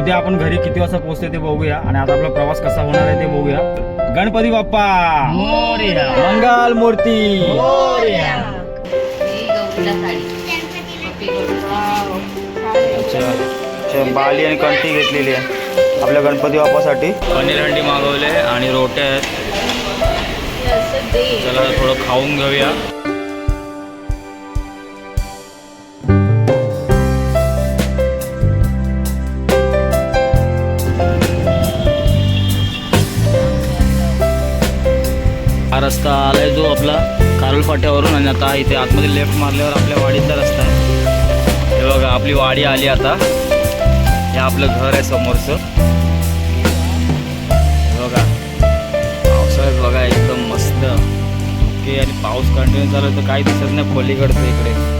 उद्या आपण घरी किती वाजता पोहोचते ते बघूया. आणि आता आपला प्रवास कसा होणार आहे ते बघूया. गणपती बाप्पा! मंगल मूर्ती! ही बाली आणि कंठी घेतलेली आहे. आपल्या गणपती बाप्पासाठी. पनीर हंडी मागवले आणि रोट्या आहेत. चला थोडं खाऊन घेऊया. रस्ता आलाय जो आपला कारुल फाट्यावरून आणि आता इथे आतमध्ये लेफ्ट मारल्यावर आपल्या वाडीचा रस्ता आहे. हे बघा आपली वाडी आली आता. हे आपलं घर आहे समोरचं. बघा. पावसाळ्यात बघा एकदम मस्त. ओके आणि पाऊस कंटिन्यू झाला तर काही दिसत नाही पलीकडचं इकडे.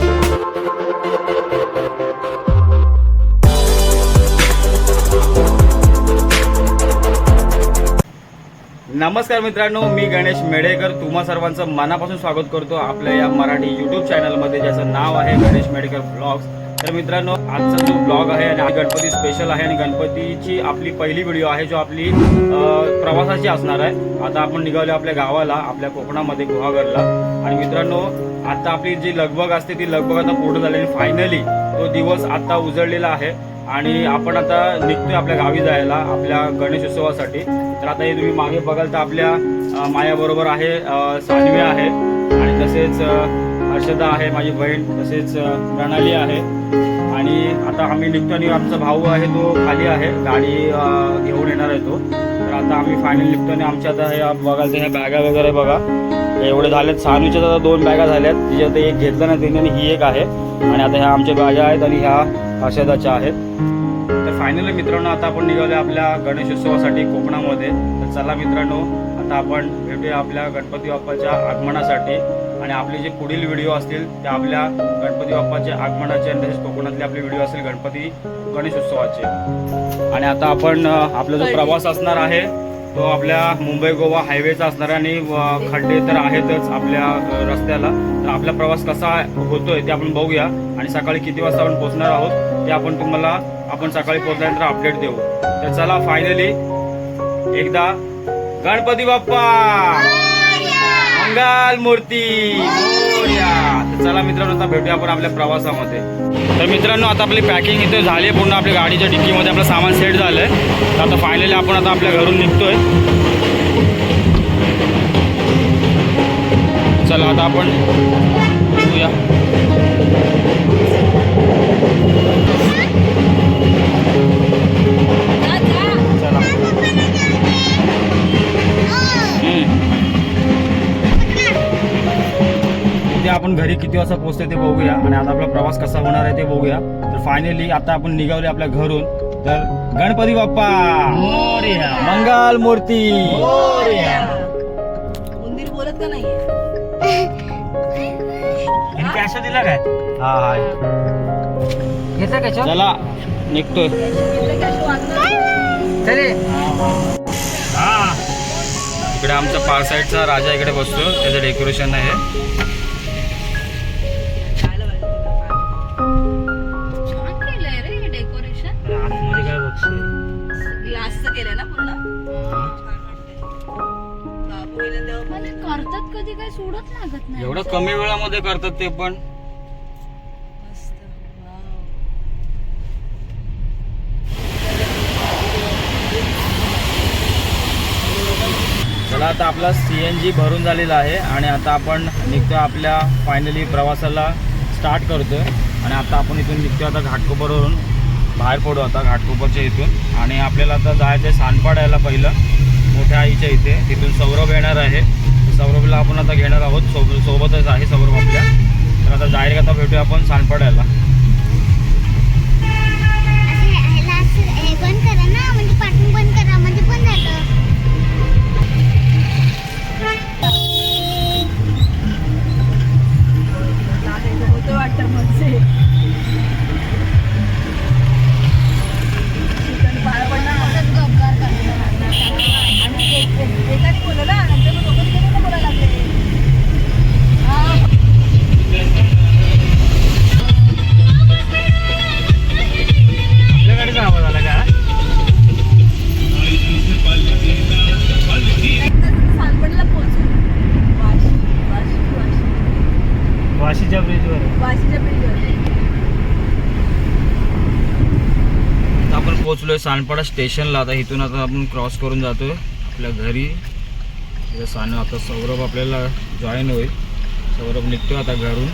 नमस्कार मित्रांनो मी गणेश मेडेकर. तुम्हा सर्वांचं मनापासून स्वागत करतो आपल्या या मराठी यूट्यूब चॅनलमध्ये ज्याचं नाव आहे गणेश मेडेकर ब्लॉग्स तर मित्रांनो आजचा जो ब्लॉग आहे आणि गणपती स्पेशल आहे आणि गणपतीची आपली पहिली व्हिडिओ आहे जो आपली प्रवासाची असणार आहे. आता आपण निघालो आपल्या गावाला आपल्या कोकणामध्ये गुहागरला. आणि मित्रांनो आता आपली जी लगबग असते ती लगबग आता पूर्ण झाली आणि फायनली तो दिवस आता उजळलेला आहे. आणि आपण आता निघतोय आपल्या गावी जायला आपल्या गणेशोत्सवासाठी. तर आता हे तुम्ही मागे बघाल तर आपल्या मायाबरोबर आहे अ, आहे. आणि तसेच हर्षदा आहे माझी बहीण. तसेच प्रणाली आहे. आणि आता आम्ही निघतो आणि आमचा भाऊ आहे तो खाली आहे. गाडी घेऊन येणार आहे तो. तर आता आम्ही फायनल निघतो आणि आमच्या आता ह्या बघाल तर ह्या बॅगा वगैरे बघा. एवढे झालेत. सानवीच्या आता दोन बॅगा झाल्यात. तिच्यात एक घेतलं ना तिने आणि ही एक आहे. आणि आता ह्या आमच्या बॅगा आहेत आणि ह्या हर्षदाच्या आहेत. तर फायनली मित्रांनो आता आपण निघालो आपल्या गणेशोत्सवासाठी कोकणामध्ये. तर चला मित्रांनो आता आपण भेटूया आपल्या गणपती बाप्पाच्या आगमनासाठी. आणि आपले जे पुढील व्हिडिओ असतील ते आपल्या गणपती बाप्पाच्या आगमनाचे आणि तसेच कोकणातले आपले व्हिडिओ असतील गणपती गणेशोत्सवाचे. आणि आता आपण आपला जो प्रवास असणार आहे तो आपल्या मुंबई गोवा हायवेचा असणार आणि खड्डे तर आहेतच आपल्या रस्त्याला. तर आपला प्रवास कसा होतोय ते आपण बघूया. आणि सकाळी किती वाजता आपण पोहोचणार आहोत ते आपण तुम्हाला आपण सकाळी पोहोचल्यानंतर अपडेट देऊ. तर चला फायनली एकदा गणपती बाप्पा! मंगल मूर्ती मोरया. तर चला मित्रांनो आता भेटूया आपण आपल्या प्रवासामध्ये. तर मित्रांनो आता आपली पॅकिंग इथे झाली आहे. पूर्ण आपल्या गाडीच्या डिक्कीमध्ये आपलं सामान सेट झालंय. तर आता फायनली आपण आता आपल्या घरून निघतोय. चला आता आपण निघूया. आता आपला प्रवास कसा होणार आहे ते बघूया. तर फायनली आता आपण निघावले आपल्या घरून. तर गणपती बाप्पा! मंगल मूर्ती उंदीर बोलत का नाहीये? कॅश दिला काय? हा हा. घेता का चला निघतोय. इकडे आमचा पार साईडचा राजा इकडे बसतो त्याचं डेकोरेशन आहे. लागत नाही. एवढं कमी वेळामध्ये करतात ते पण. मस्त वाव. चला आता आपला सी एन जी भरून झालेला आहे आणि आता आपण निघतो आपल्या फायनली प्रवासाला स्टार्ट करतोय. आणि आता आपण इथून निघतो आता घाटकोपरवरून. बाहेर पडू आता घाटकोपरच्या इथून. आणि आपल्याला आता जायचं आहे सानपाड यायला पहिलं. मोठ्या आईच्या इथे. तिथून सौरभ येणार आहे. सौरभला आपण आता घेणार आहोत. सोब सोबतच आहे सौरभ आपल्या. तर आता डायरेक्ट आता भेटूया आपण सानपाड यायला ह्याला असं बंद करा ना का? आवाज आला का वाशीच्या ब्रिजवर आपण पोहोचलोय सानपाडा स्टेशनला. आता इथून आता आपण क्रॉस करून जातोय. आपल्या घरी. सान आता सौरभ आपल्याला जॉईन होईल. सौरभ निघतोय आता घरून.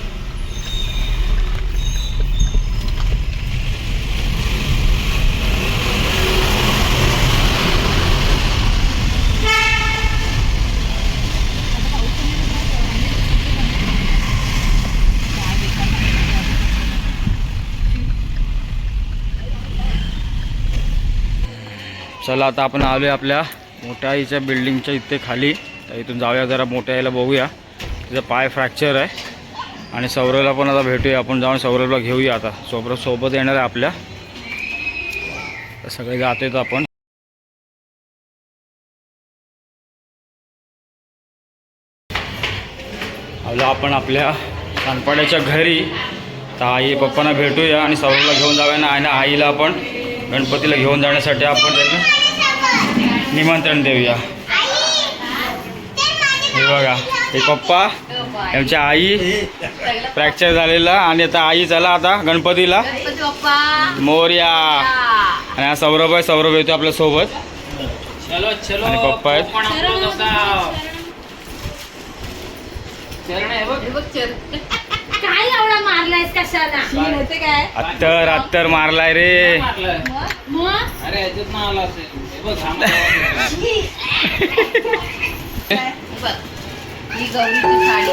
चला आता आपण आलोय आपल्या मोठ्या आईच्या बिल्डिंगच्या इथे खाली. तर इथून जाऊया जरा मोठ्या आईला बघूया. तिचा पाय फ्रॅक्चर आहे. आणि सौरभला पण आता भेटूया. आपण जाऊन सौरभला घेऊया आता. सोबत सोबत येणार आहे आपल्या. सगळे जात आहेत आपण. आलो आपण आपल्या कानपाड्याच्या घरी. तर आई पप्पांना भेटूया आणि सौरभला घेऊन जाऊया. ना आणि आईला आपण गणपतीला घेऊन जाण्यासाठी आपण त्यांना निमंत्रण देऊया. हे बघा हे पप्पा यांच्या आई फ्रॅक्चर झालेला आणि आता आई चला आता गणपतीला. मोर्या. आणि हा सौरभ आहे सौरभ येतो आपल्यासोबत. आणि पप्पा आहेत. हे अत्तर अत्तर मारलाय रे. ही गौरीची साडी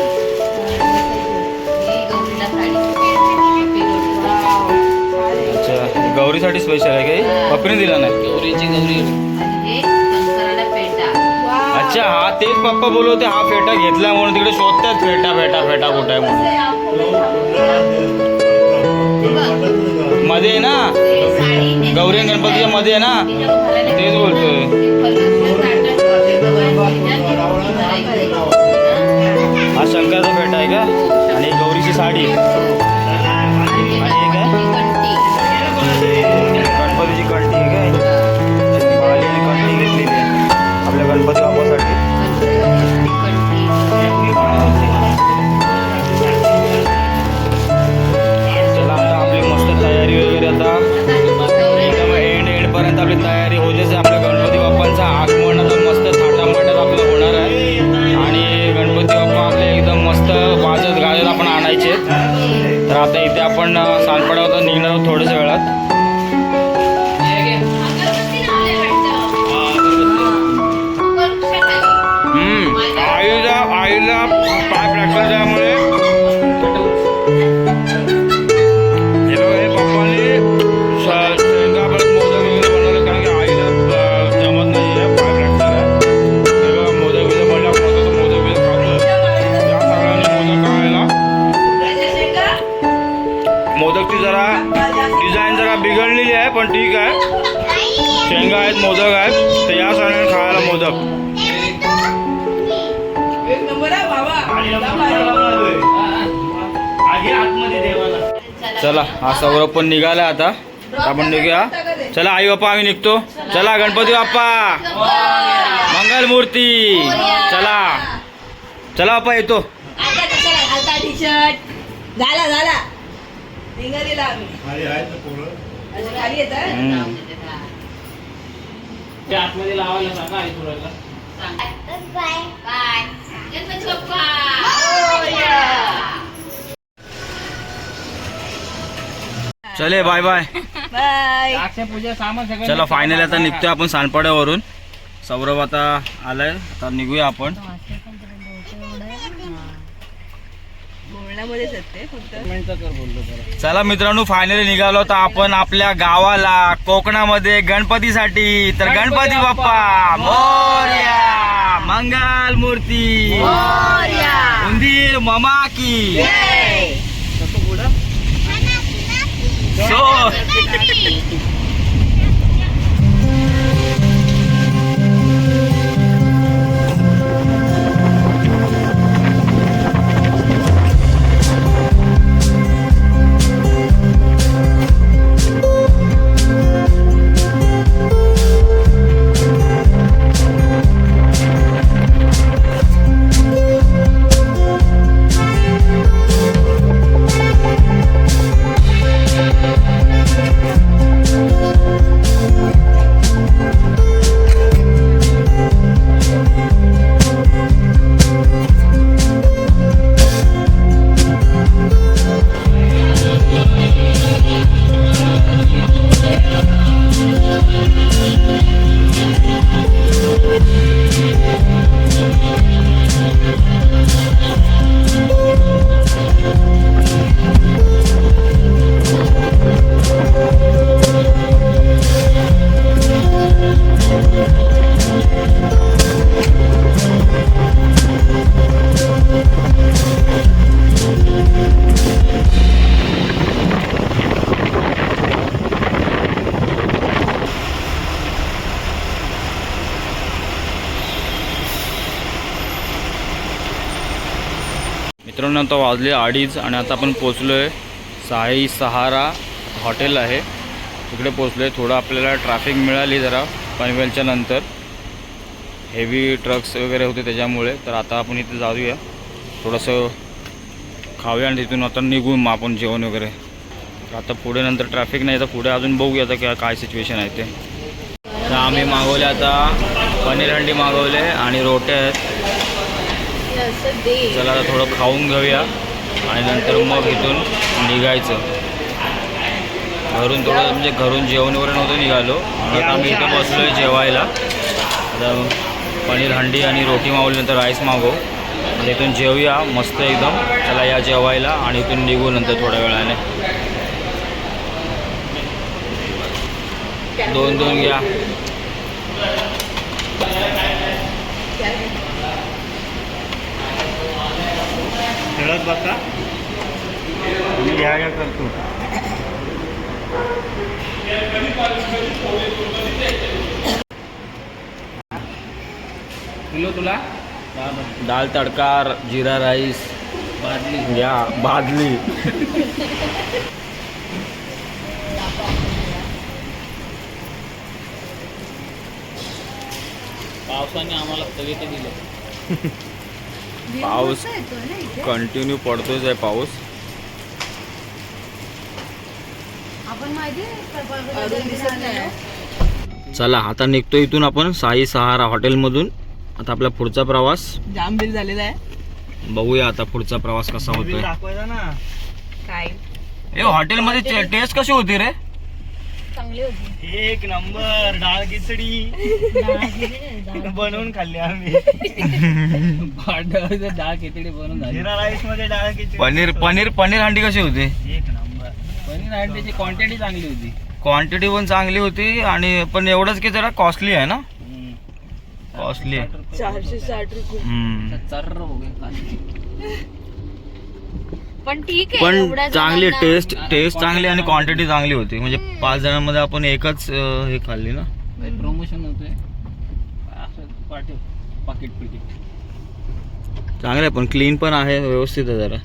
ही गौरीला साडी अच्छा गौरीसाठी स्पेशल आहे काही पप्पीने दिला नाही. आणि हे शंकराला पेटा अच्छा हा तेच पप्पा बोलवते हा फेटा घेतला म्हणून तिकडे शोधतात फेटा फेटा फेटा कुठे आहे म्हणून. मध्ये आहे ना? गौरी गणपतीच्या मध्ये आहे ना? तेच बोलतोय. हा शंकरचा फेटा आहे का? आणि गौरीची साडी. आता इथे आपण अं, निघणार आहोत थोड्याच वेळात. हा सौरभ पण निघाला आता. आपण निघूया. चला आई बाप्पा आम्ही निघतो. चला गणपती बाप्पा. मंगल मूर्ती. चला. चला बाप्पा येतो. हम्म. Bye bye. गणपती बाप्पा. चले बाय बाय बाय चला फायनली आता निघतोय आपण सानपाड्यावरून सौरभ आता आलाय. आता निघूया आपण. चला मित्रांनो फायनली निघालो तर आपण आपल्या गावाला कोकणामध्ये गणपतीसाठी. तर गणपती बाप्पा. मोर्या मंगल मूर्ती. उंदीर ममा की मित्रांनो आता वाजले अडीच आणि आता आपण पोचलो आहे साई सहारा हॉटेल आहे. तिकडे पोचलो आहे थोडं आपल्याला ट्रॅफिक मिळाली जरा पनवेलच्या नंतर. हेवी ट्रक्स वगैरे होते त्याच्यामुळे. तर आता आपण इथे जाऊया. थोडंसं खाऊया आणि तिथून आता निघून मग आपण जेवण वगैरे. तर आता पुढे नंतर ट्रॅफिक नाही तर पुढे अजून बघूया आता काय काय सिच्युएशन आहे ते. तर आम्ही मागवले आता पनीर हंडी मागवले आणि रोटे आहेत. चला आता थोडं खाऊन घेऊया. आणि नंतर मग इथून निघायचं. घरून थोडं म्हणजे घरून जेवण वगैरे नव्हतं निघालो. म्हणून आता आम्ही इथं बसलो आहे जेवायला. आता पनीर हंडी आणि रोटी मागवल्यानंतर राईस मागवू. आणि इथून जेवूया मस्त एकदम. चला या जेवायला आणि इथून निघू नंतर थोड्या वेळाने. दोन दोन घ्या. खेळत बसा. मी घ्या करतो. किलो तुला? दाल तडका जिरा राईस बादली. घ्या बादली. पावसाने आम्हाला स्थगिती दिलं. पाऊस कंटिन्यू पडतोच आहे पाऊस. चला आता निघतो इथून आपण साई सहारा हॉटेलमधून. आता आपला पुढचा प्रवास. जाम बिल झालेला आहे. बघूया आता पुढचा प्रवास कसा होतोय. काय? ए हॉटेलमध्ये टेस्ट कशी होती रे? चांगली होती. एक नंबर डाळ खिचडी. बनवून खाल्ली आम्ही. डाळ खिचडी बनवून झाली राईसमध्ये डाळ खिचडी. पनीर पनीर पनीर हंडी कशी होती? एक नंबर. पनीर अंड्याची क्वांटिटी चांगली होती. क्वांटिटी पण चांगली होती आणि पण एवढंच की जरा कॉस्टली आहे ना? कॉस्टली आहे. चारशे साठ रुपये. हम्म. चर्र हो गए पण ठीक आहे पण एवढ्या चांगली जणांना- टेस्ट टेस्ट चांगली आणि क्वांटिटी चांगली होती. म्हणजे पाच जणांमध्ये आपण एकच अं, हे खाल्ली ना. प्रमोशन होतोय असं पाठी पाकिट पिकिट चांगलं आहे पण क्लीन पण आहे व्यवस्थित आहे जरा.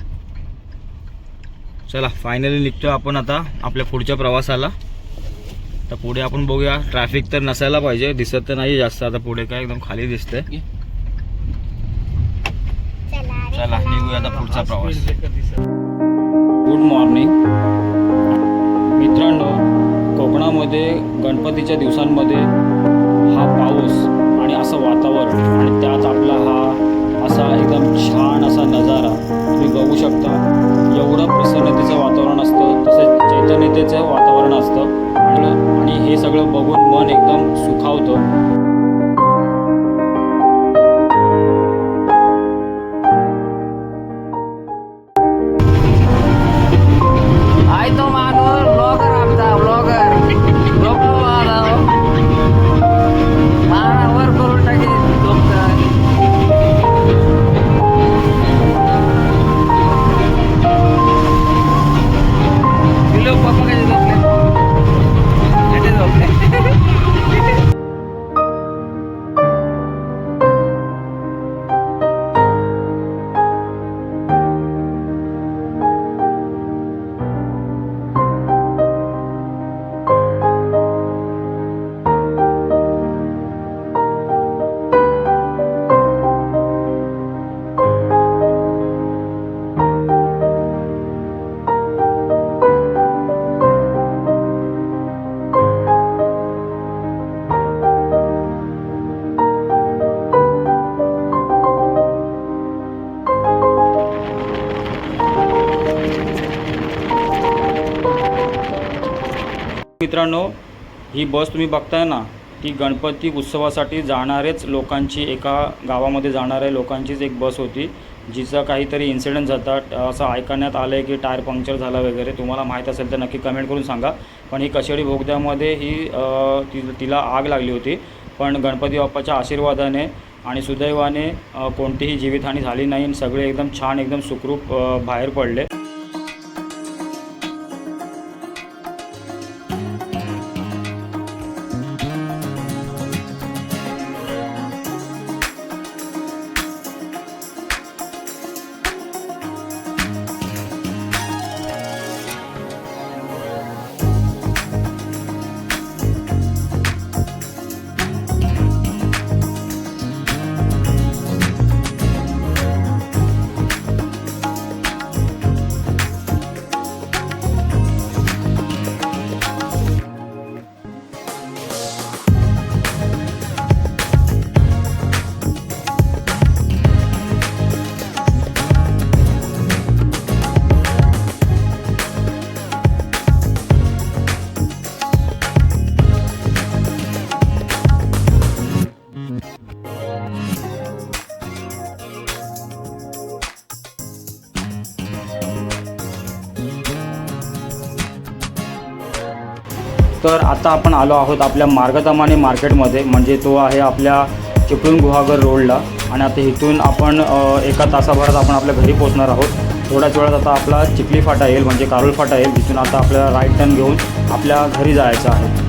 चला फायनली निघतो आपण आता आपल्या पुढच्या प्रवासाला. तर पुढे आपण बघूया ट्रॅफिक तर नसायला पाहिजे दिसत तर नाही जास्त. आता पुढे काय एकदम खाली दिसतंय. चला निघूया आता पुढचा प्रवास. गुड मॉर्निंग मित्रांनो कोकणामध्ये गणपतीच्या दिवसांमध्ये हा पाऊस आणि असं वातावरण आणि त्यात आपला हा असा एकदम छान असा नजारा तुम्ही बघू शकता. एवढं प्रसन्नतेचं वातावरण असतं तसंच चैतन्यतेचं वातावरण असतं. आणि- आणि हे सगळं बघून मन एकदम सुखावतं. मित्रांनो ही बस तुम्ही बघताय ना ती गणपती उत्सवासाठी जाणारेच लोकांची एका गावामध्ये जाणाऱ्या लोकांचीच एक बस होती जिचा काहीतरी इन्सिडेंट झाला. असं ऐकण्यात आलं आहे की टायर पंक्चर झाला वगैरे. तुम्हाला माहीत असेल तर नक्की कमेंट करून सांगा. पण ही कशेडी भोगद्यामध्ये ही ति तिला आग लागली होती. पण गणपती बाप्पाच्या आशीर्वादाने आणि सुदैवाने कोणतीही जीवितहानी झाली नाही. आणि सगळे एकदम छान एकदम सुखरूप बाहेर पडले. तर आता आपण आलो आहोत आपल्या मार्गतमाने मार्केटमध्ये म्हणजे तो आहे आपल्या चिपळूण गुहागर रोडला. आणि आता इथून आपण एका तासाभरात आपण आपल्या घरी पोहोचणार आहोत. थोड्याच वेळात आता आपला चिखली फाटा येईल म्हणजे कारुल फाटा येईल. तिथून आता आपल्याला राईट टर्न घेऊन आपल्या घरी जायचं आहे.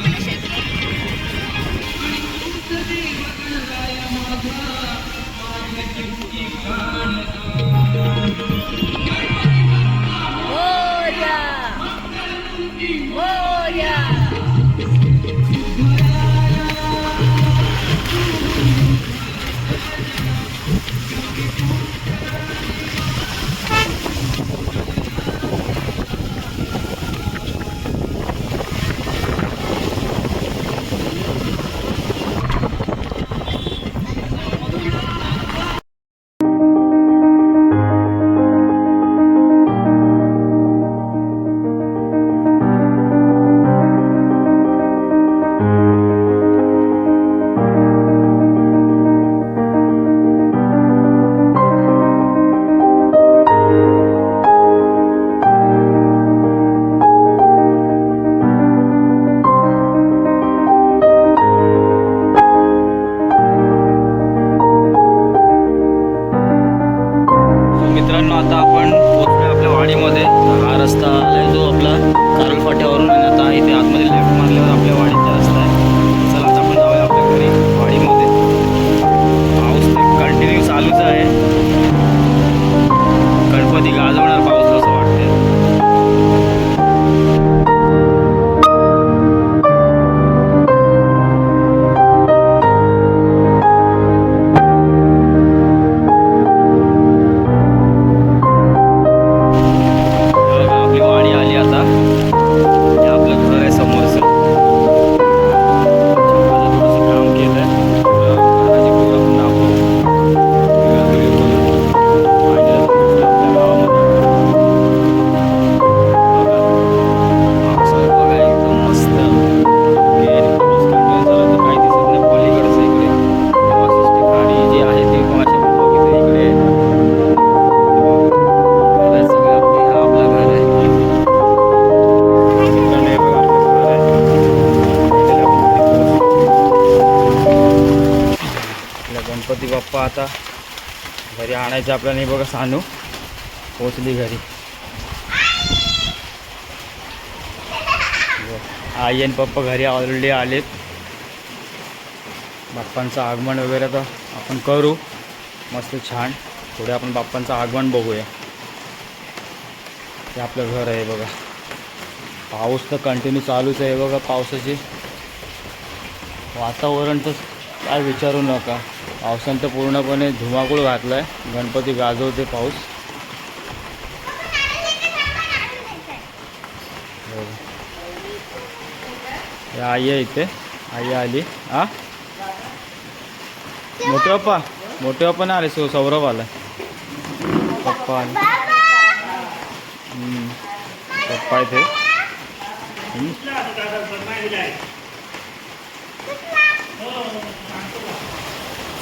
आणायचं आपल्याला. नाही बघा सानू पोचली घरी. आई आणि पप्पा घरी ऑलरेडी आलेत. बाप्पांचं आगमन वगैरे तर आपण करू. मस्त छान. पुढे आपण बाप्पांचं आगमन बघूया. हे आपलं घर आहे बघा. पाऊस तर कंटिन्यू चालूच आहे बघा पावसाची. वातावरण तर काय विचारू नका. पावसानं तर पूर्णपणे धुमाकूळ घातला आहे गणपती गाजवते पाऊस. हो. आई आहे इथे. आई आली. हा मोठे पप्पा. मोठे पप्पा नाही आले सो सौरभ आला पप्पा आले. पप्पा इथे.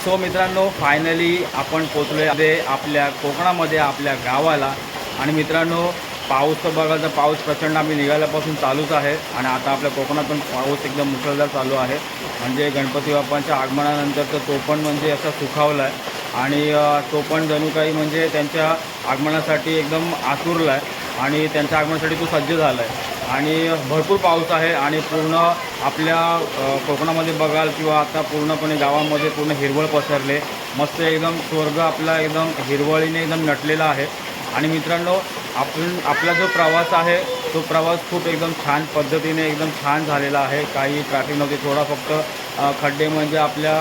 सो मित्रांनो फायनली आपण पोचलो आहे आपल्या कोकणामध्ये आपल्या गावाला. आणि मित्रांनो पाऊस तर बघा तर पाऊस प्रचंड आम्ही निघाल्यापासून चालूच आहे. आणि आता आपल्या कोकणात पण पाऊस एकदम मुसळधार चालू आहे. म्हणजे गणपती बाप्पांच्या आगमनानंतर तर तो पण म्हणजे असा सुखावला आहे आणि तो पण जणू काही म्हणजे त्यांच्या आगमनासाठी एकदम आतुरला आहे आणि त्यांच्या आगमनासाठी तो सज्ज झाला आहे आणि भरपूर पाऊस आहे आणि पूर्ण आपल्या कोकणामध्ये बघाल किंवा आता पूर्णपणे गावामध्ये पूर्ण हिरवळ पसरले. मस्त एकदम स्वर्ग आपला एकदम हिरवळीने एकदम नटलेला आहे. आणि मित्रांनो आपण आपला जो प्रवास आहे तो प्रवास खूप एकदम छान पद्धतीने एकदम छान झालेला आहे. काही ट्रॅफिक नव्हते थोडा फक्त खड्डे म्हणजे आपल्या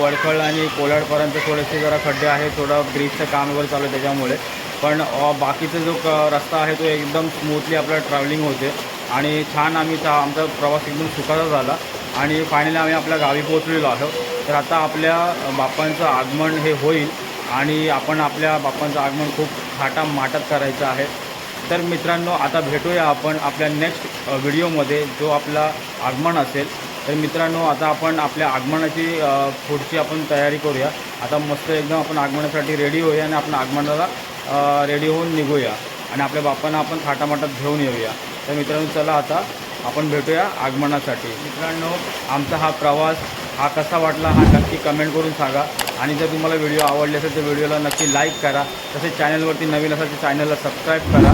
वडखळ आणि कोलाडपर्यंत थोडेसे जरा खड्डे आहेत. थोडं ब्रिजचं काम वगैरे चालू आहे त्याच्यामुळे. पण बाकीचा जो क रस्ता आहे तो एकदम स्मूथली आपलं ट्रॅव्हलिंग होते आणि छान आम्ही चा आमचा प्रवास एकदम सुखाचा झाला. आणि फायनली आम्ही आपल्या गावी पोहोचलेलो आहोत. तर आता आपल्या बापांचं बाप्पांचं आगमन हे होईल. आणि आपण आपल्या बाप्पांचं आगमन खूप थाटा माटात करायचं आहे. तर मित्रांनो आता भेटूया आपण आपल्या नेक्स्ट व्हिडिओमध्ये जो आपला आगमन असेल. तर मित्रांनो आता आपण आपल्या आगमनाची पुढची आपण तयारी करूया. आता मस्त एकदम आपण आगमनासाठी रेडी होऊया आणि आपण आगमनाला रेडी होऊन निघूया. आणि आपल्या बापांना आपण थाटामाटात घेऊन येऊया. तर मित्रांनो चला आता आपण भेटूया आगमनासाठी. मित्रांनो आमचा हा प्रवास हा कसा वाटला हा नक्की कमेंट करून सांगा. आणि जर तुम्हाला व्हिडिओ आवडले असेल तर व्हिडिओला नक्की लाईक करा. तसेच चॅनलवरती नवीन असेल तर चॅनलला सबस्क्राईब करा.